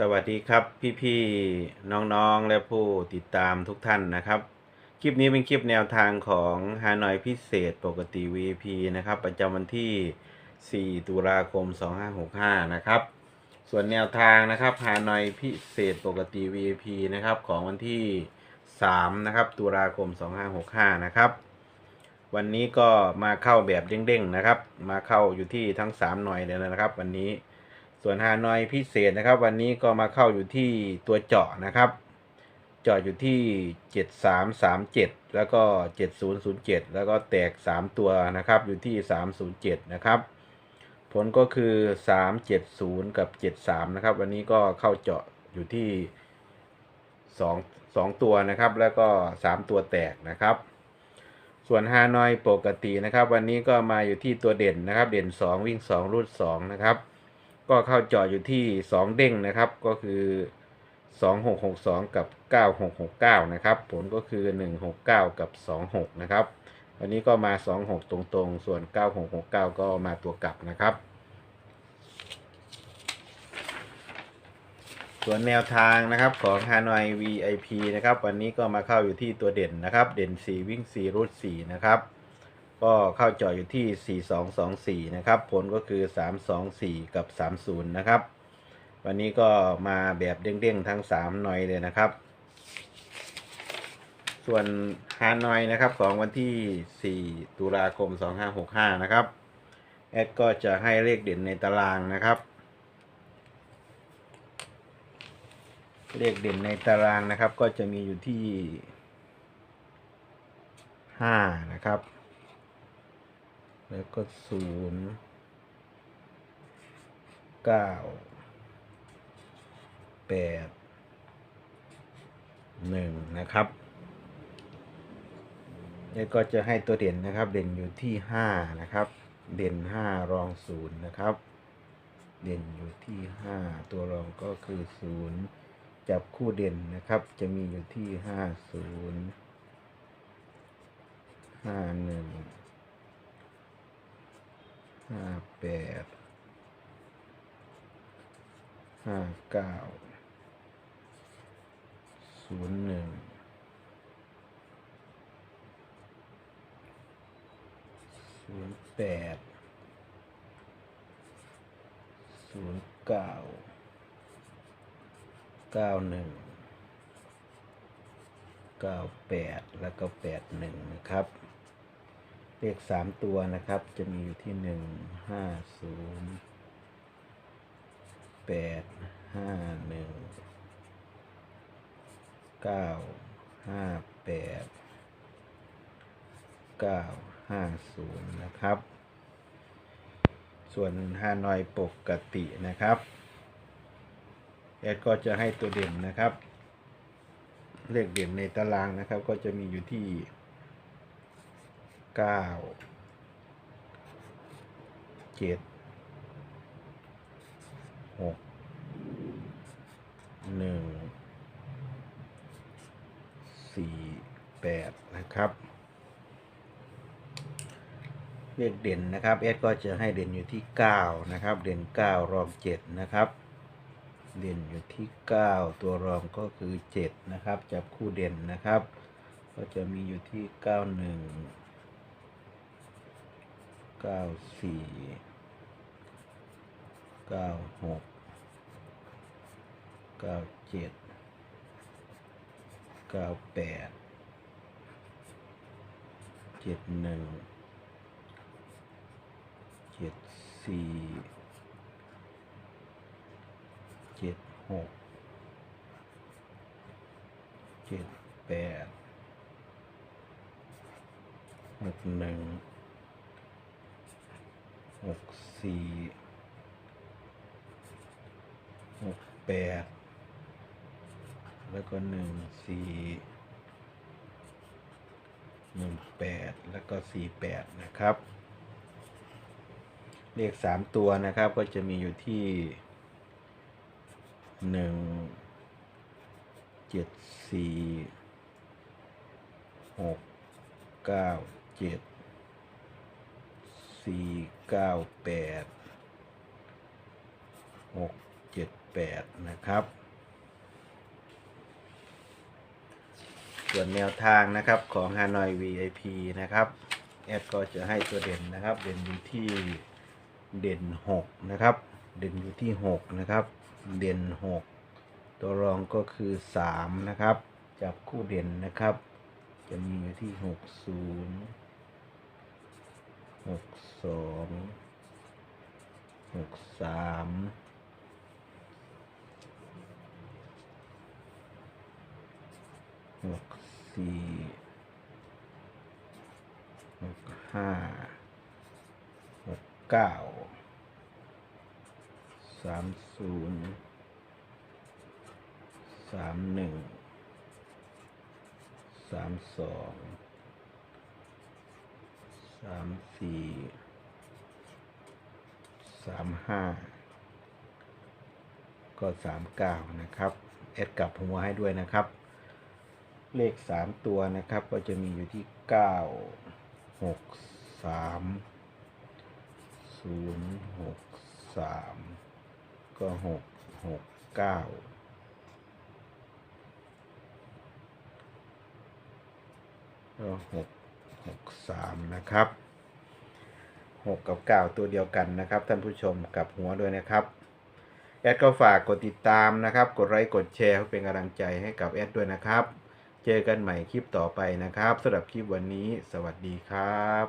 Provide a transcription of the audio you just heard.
สวัสดีครับพี่ๆน้องๆและผู้ติดตามทุกท่านนะครับ คลิปนี้เป็นคลิปแนวทางของฮานอยพิเศษปกติ VIP นะครับ ประจำวันที่ 4 ตุลาคม 2565 นะครับ ส่วนแนวทางนะครับฮานอยพิเศษปกติ VIP นะครับของวันที่ 3 นะครับ ตุลาคม 2565 นะครับ วันนี้ก็มาเข้าแบบเด้งๆนะครับ มาเข้าอยู่ที่ทั้ง 3 หน่อยเลยนะครับ วันนี้ ส่วนฮานอยพิเศษนะครับ วันนี้ก็มาเข้าอยู่ที่ตัวเจาะนะครับ เจาะอยู่ที่ 7337 แล้วก็ 7007 แล้วก็แตก 3 ตัวนะครับอยู่ที่ 307 นะครับ ผลก็คือ 370 กับ 73 นะครับ วันนี้ก็เข้าเจาะอยู่ที่ 2 2 ตัวนะครับ แล้วก็ 3 ตัวแตกนะครับส่วนฮานอยปกตินะครับ วันนี้ก็มาอยู่ที่ตัวเด่นนะครับ เด่น 2 วิ่ง 2 รูด2นะครับ ก็เข้าจอดอยู่ที่ 2 เด้งนะครับ ก็คือ 2662 กับ 9669 นะครับ ผลก็คือ 169 กับ 26 นะครับ วันนี้ก็มา 26 ตรงๆ ส่วน 9669 ก็มาตัวกลับนะครับ ส่วนแนวทางนะครับของ Hanoi VIP นะครับ วันนี้ก็มาเข้าอยู่ที่ตัวเด่นนะครับ เด่น 4 วิ่ง4รูด4นะครับ ก็เข้าจออยู่ที่ 4224 นะครับ ผลก็คือ 324 กับ 30 นะครับ วันนี้ก็มาแบบเด้งๆ ทั้ง 3 หน่อยเลยนะครับ ส่วนฮานอยนะครับของวันที่ 4 ตุลาคม 2565 นะครับ แอดก็จะให้เลขเด่นในตารางนะครับ เลขเด่นในตารางนะครับ ก็จะมีอยู่ที่ 5 นะครับ แล้วก็ศูนย์เก้าแปดหนึ่งนะครับแล้วก็จะให้ตัวเด่นนะครับ เด่นอยู่ที่ห้านะครับ เด่นห้ารองศูนย์นะครับ เด่นอยู่ที่ห้าตัวรองก็คือศูนย์จับคู่เด่นนะครับ จะมีอยู่ที่ห้าศูนย์ห้าหนึ่ง ห้าแปดห้าเก้าศูนย์หนึ่งศูนย์แปดศูนย์เก้าเก้าหนึ่งเก้าแปดแล้วก็แปดหนึ่งนะครับ เลขสามตัวนะครับ จะมีอยู่ที่หนึ่งห้าศูนย์แปดห้าหนึ่งเก้าห้าแปดเก้าห้าศูนย์นะครับ ส่วนฮานอยปกตินะครับแอดก็จะให้ตัวเด่นนะครับ เลขเด่นในตารางนะครับ ก็จะมีอยู่ที่ เก้าเจ็ดหกหนึ่งสี่แปดนะครับ เลขเด่นนะครับเอสก็จะให้เด่นอยู่ที่เก้านะครับ เด่นเก้ารองเจ็ดนะครับ เด่นอยู่ที่เก้าตัวรองก็คือเจ็ดนะครับ จับคู่เด่นนะครับ ก็จะมีอยู่ที่เก้าหนึ่ง เก้าสี่เก้าหกเก้าเจ็ดเก้าแปดเจ็ดหนึ่งเจ็ดสี่เจ็ดหกเจ็ดแปดหกหนึ่ง หกสี่หกแปดแล้วก็หนึ่งสี่หนึ่งแปดแล้วก็สี่แปดนะครับ เลขสามตัวนะครับก็จะมีอยู่ที่หนึ่งเจ็ดสี่หกเก้าเจ็ด สี่เก้าแปดหกเจ็ดแปดนะครับ ส่วนแนวทางนะครับของ Hanoi VIP นะครับ แอดก็จะให้ตัวเด่นนะครับ เด่นอยู่ที่เด่น6นะครับ เด่นอยู่ที่6นะครับ เด่น6ตัวรองก็คือ3นะครับ จับคู่เด่นนะครับ จะมีอยู่ที่6 0 6 2 6 3หกสี่หกห้าหกเก้าสามศูนย์สามหนึ่งสามสอง สามสี่สามห้าก็สามเก้านะครับแอดกลับหัวให้ด้วยนะครับ เลขสามตัวนะครับ ก็จะมีอยู่ที่เก้าหกสามศูนย์หกสามก็หกหกเก้าก็หก หกสามนะครับหกกับเก้าตัวเดียวกันนะครับ ท่านผู้ชมกับหัวด้วยนะครับแอดก็ฝากกดติดตามนะครับ กดไลค์กดแชร์เพื่อเป็นกำลังใจให้กับแอดด้วยนะครับ เจอกันใหม่คลิปต่อไปนะครับสำหรับคลิปวันนี้ สวัสดีครับ